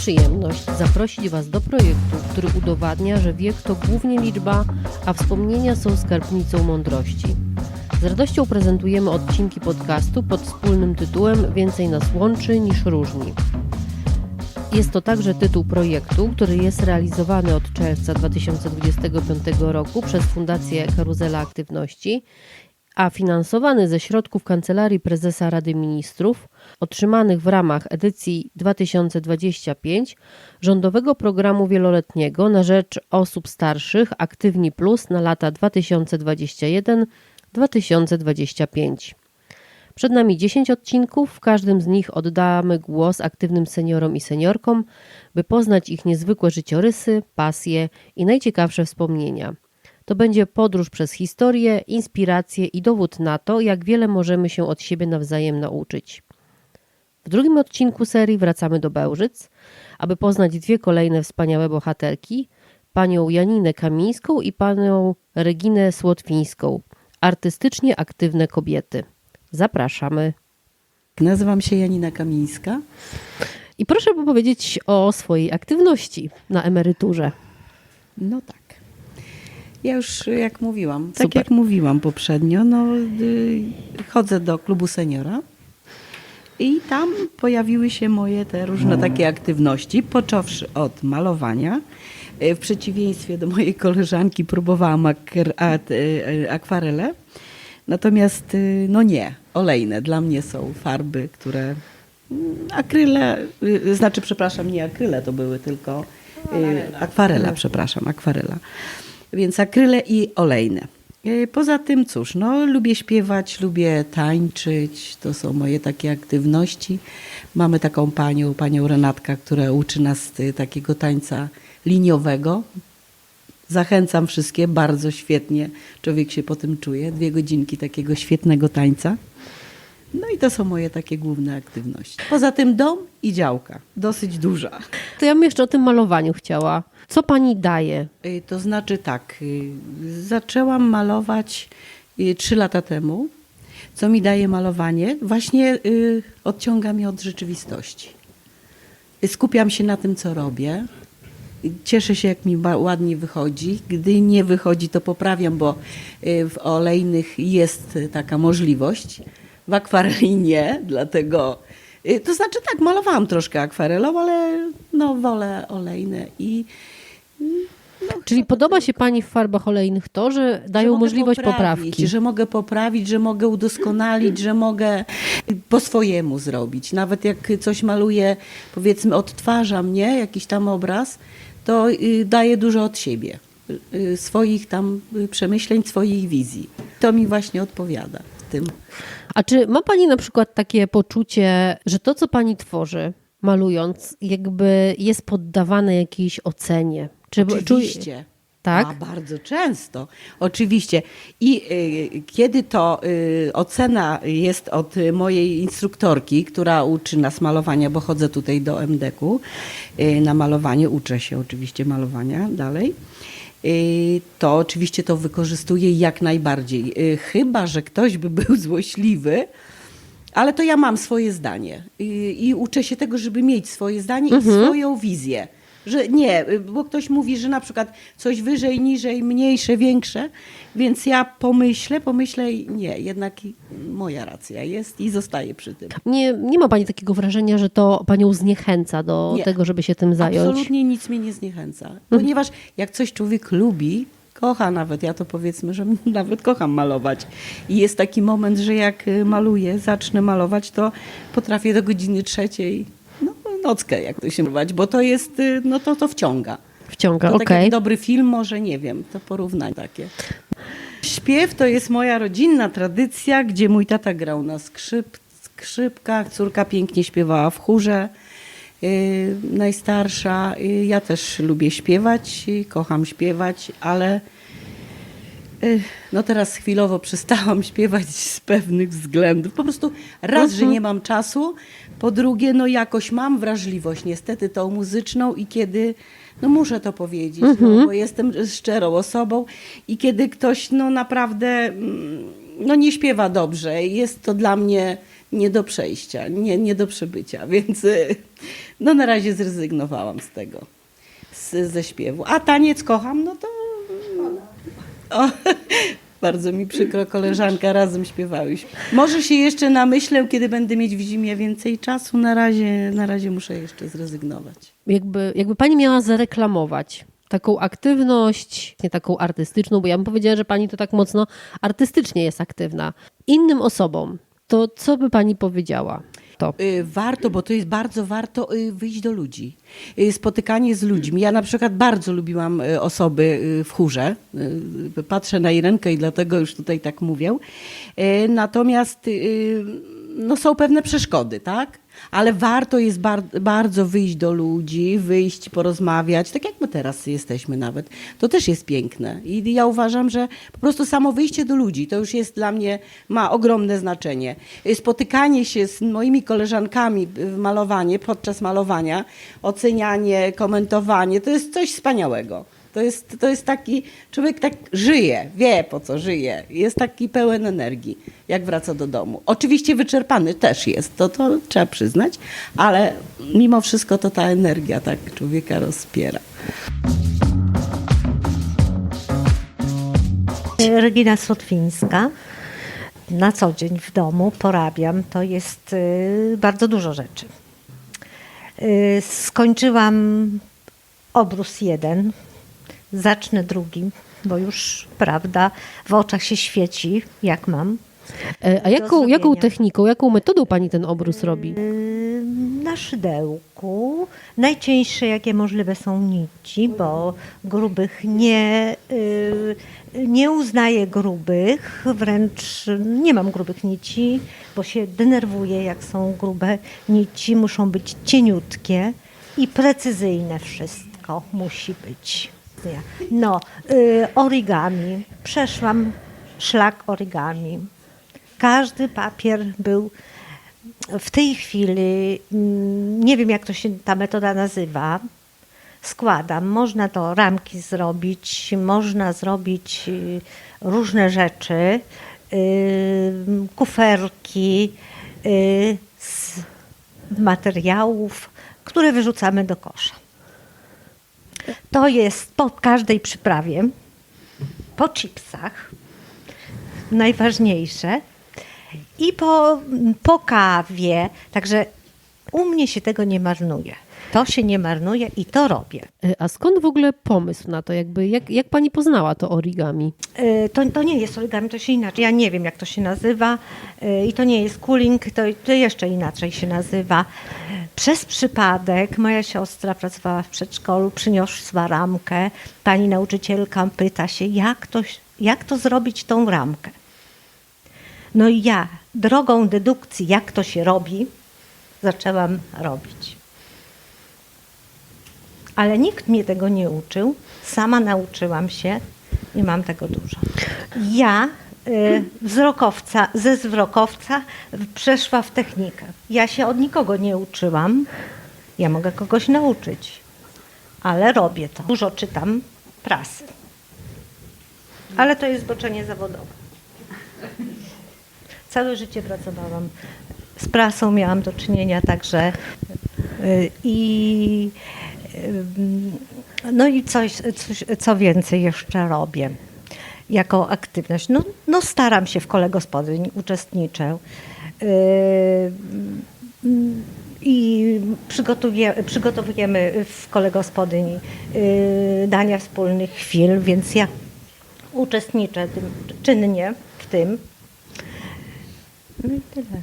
przyjemność zaprosić Was do projektu, który udowadnia, że wiek to głównie liczba, a wspomnienia są skarbnicą mądrości. Z radością prezentujemy odcinki podcastu pod wspólnym tytułem Więcej nas łączy niż różni. Jest to także tytuł projektu, który jest realizowany od czerwca 2025 roku przez Fundację Karuzela Aktywności, a finansowany ze środków Kancelarii Prezesa Rady Ministrów, otrzymanych w ramach edycji 2025 rządowego programu wieloletniego na rzecz osób starszych Aktywni Plus na lata 2021-2025. Przed nami 10 odcinków, w każdym z nich oddamy głos aktywnym seniorom i seniorkom, by poznać ich niezwykłe życiorysy, pasje i najciekawsze wspomnienia. To będzie podróż przez historię, inspirację i dowód na to, jak wiele możemy się od siebie nawzajem nauczyć. W drugim odcinku serii wracamy do Bełżyc, aby poznać dwie kolejne wspaniałe bohaterki, panią Janinę Kamińską i panią Reginę Słotwińską, artystycznie aktywne kobiety. Zapraszamy. Nazywam się Janina Kamińska. I proszę powiedzieć o swojej aktywności na emeryturze. No tak. Ja już jak mówiłam, tak Super. jak mówiłam poprzednio, no, y, chodzę do klubu seniora i tam pojawiły się moje te różne takie aktywności, począwszy od malowania. Y, W przeciwieństwie do mojej koleżanki próbowałam y, akwarele, natomiast no nie, olejne. Dla mnie są farby, które mm, akryle, znaczy przepraszam, nie akryle to były, tylko akwarela, przepraszam, akwarela. Więc akryle i olejne. Y, Poza tym, cóż, no, lubię śpiewać, lubię tańczyć, to są moje takie aktywności. Mamy taką panią, panią Renatka, która uczy nas y, takiego tańca liniowego. Zachęcam wszystkie, bardzo świetnie człowiek się po tym czuje. Dwie godzinki takiego świetnego tańca. No i to są moje takie główne aktywności. Poza tym dom i działka, dosyć duża. To ja bym jeszcze o tym malowaniu chciała. Co pani daje? Y, To znaczy tak, y, zaczęłam malować y, trzy lata temu. Co mi daje malowanie? Właśnie odciąga mnie od rzeczywistości. Skupiam się na tym, co robię. Cieszę się, jak mi ładnie wychodzi. Gdy nie wychodzi, to poprawiam, bo w olejnych jest taka możliwość. W akwareli nie, dlatego. y, To znaczy tak, malowałam troszkę akwarelą, ale no, wolę olejne i. No, Czyli podoba się pani w farbach olejnych to, że dają że możliwość poprawić, poprawki. Że mogę poprawić, że mogę udoskonalić, że mogę po swojemu zrobić. Nawet jak coś maluję, powiedzmy, odtwarzam, nie? Jakiś tam obraz, to y, daję dużo od siebie. Y, Swoich tam przemyśleń, swoich wizji. To mi właśnie odpowiada tym. A czy ma pani na przykład takie poczucie, że to, co pani tworzy, malując, jakby jest poddawane jakiejś ocenie? Czy Oczywiście. Tak? A bardzo często, oczywiście. I y, kiedy to y, ocena jest od mojej instruktorki, która uczy nas malowania, bo chodzę tutaj do MDK-u y, na malowanie, uczę się oczywiście malowania dalej. Y, To oczywiście to wykorzystuję jak najbardziej. Y, Chyba, że ktoś by był złośliwy, ale to ja mam swoje zdanie i, i uczę się tego, żeby mieć swoje zdanie i swoją wizję. Że nie, bo ktoś mówi, że na przykład coś wyżej, niżej, mniejsze, większe, więc ja pomyślę, pomyślę i nie, jednak moja racja jest i zostaję przy tym. Nie, nie ma pani takiego wrażenia, że to panią zniechęca do Nie. tego, żeby się tym zająć? Absolutnie nic mnie nie zniechęca, ponieważ jak coś człowiek lubi, kocha nawet, ja to powiedzmy, że nawet kocham malować. I jest taki moment, że jak y, maluję, zacznę malować, to potrafię do godziny trzeciej, nockę jak to się malować, bo to jest, y, no to to wciąga. Wciąga, To okej. tak jak dobry film, może nie wiem, to porównanie takie. Śpiew to jest moja rodzinna tradycja, gdzie mój tata grał na skrzyp, skrzypkach, córka pięknie śpiewała w chórze. Yy, najstarsza, yy, ja też lubię śpiewać, kocham śpiewać, ale no teraz chwilowo przestałam śpiewać z pewnych względów. Po prostu raz, że nie mam czasu, po drugie, no jakoś mam wrażliwość niestety tą muzyczną i kiedy, no muszę to powiedzieć, no, bo jestem szczerą osobą i kiedy ktoś no naprawdę mm, no nie śpiewa dobrze, jest to dla mnie nie do przejścia, nie, nie do przebycia, więc no na razie zrezygnowałam z tego, z, ze śpiewu. A taniec kocham, no to o, bardzo mi przykro, koleżanka, razem śpiewałyśmy. Może się jeszcze namyślę, kiedy będę mieć w zimie więcej czasu, na razie, na razie muszę jeszcze zrezygnować. Jakby, jakby pani miała zareklamować taką aktywność, nie taką artystyczną, bo ja bym powiedziała, że pani to tak mocno artystycznie jest aktywna, innym osobom, to co by pani powiedziała? To. Y, Warto, bo to jest bardzo warto y, wyjść do ludzi. Y, Spotykanie z ludźmi. Ja na przykład bardzo lubiłam osoby w chórze. Patrzę na Irenkę i dlatego już tutaj tak mówię. Natomiast no, są pewne przeszkody, tak? Ale warto jest bar bardzo wyjść do ludzi, wyjść, porozmawiać, tak jak my teraz jesteśmy nawet. To też jest piękne. I ja uważam, że po prostu samo wyjście do ludzi to już jest dla mnie, ma ogromne znaczenie. Spotykanie się z moimi koleżankami w malowanie, podczas malowania, ocenianie, komentowanie, to jest coś wspaniałego. To jest, to jest taki, człowiek tak żyje, wie po co żyje, jest taki pełen energii, jak wraca do domu. Oczywiście wyczerpany też jest, to, to trzeba przyznać, ale mimo wszystko to ta energia tak człowieka rozpiera. Regina Sotwińska. Na co dzień w domu porabiam. To jest y, bardzo dużo rzeczy. Y, skończyłam obrus jeden, zacznę drugi, bo już prawda w oczach się świeci, jak mam. E, A jaką, jaką techniką, jaką metodą pani ten obrus robi? Y, Na szydełku. Najcieńsze, jakie możliwe są nici, bo grubych nie, y, nie uznaję grubych, wręcz nie mam grubych nici, bo się denerwuję, jak są grube nici. Muszą być cieniutkie i precyzyjne wszystko musi być. No, y, origami. Przeszłam szlak origami. Każdy papier był w tej chwili, mm, nie wiem jak to się ta metoda nazywa, składam. Można to ramki zrobić, można zrobić y, różne rzeczy, y, kuferki z materiałów, które wyrzucamy do kosza. To jest po każdej przyprawie, po chipsach, najważniejsze. I po, po kawie. Także u mnie się tego nie marnuje. To się nie marnuje i to robię. E, A skąd w ogóle pomysł na to? Jakby, jak, jak pani poznała to origami? Y, To, to nie jest origami, to się inaczej. Ja nie wiem, jak to się nazywa. Y, I to nie jest cooling, to, to jeszcze inaczej się nazywa. Przez przypadek moja siostra pracowała w przedszkolu, przyniosła ramkę. Pani nauczycielka pyta się, jak to, jak to zrobić tą ramkę. No i ja, drogą dedukcji, jak to się robi, zaczęłam robić. Ale nikt mnie tego nie uczył. Sama nauczyłam się i mam tego dużo. Ja wzrokowca, ze wzrokowca przeszła w technikę. Ja się od nikogo nie uczyłam. Ja mogę kogoś nauczyć, ale robię to. Dużo czytam prasy. Ale to jest zboczenie zawodowe. Całe życie pracowałam z prasą, miałam do czynienia także y, i y, no i coś, coś, co więcej jeszcze robię jako aktywność. No, no staram się w kole gospodyń, uczestniczę. Y, I przygotowuje, przygotowujemy w kole gospodyń y, dania wspólnych chwil, więc ja uczestniczę tym, czynnie w tym. No i tyle.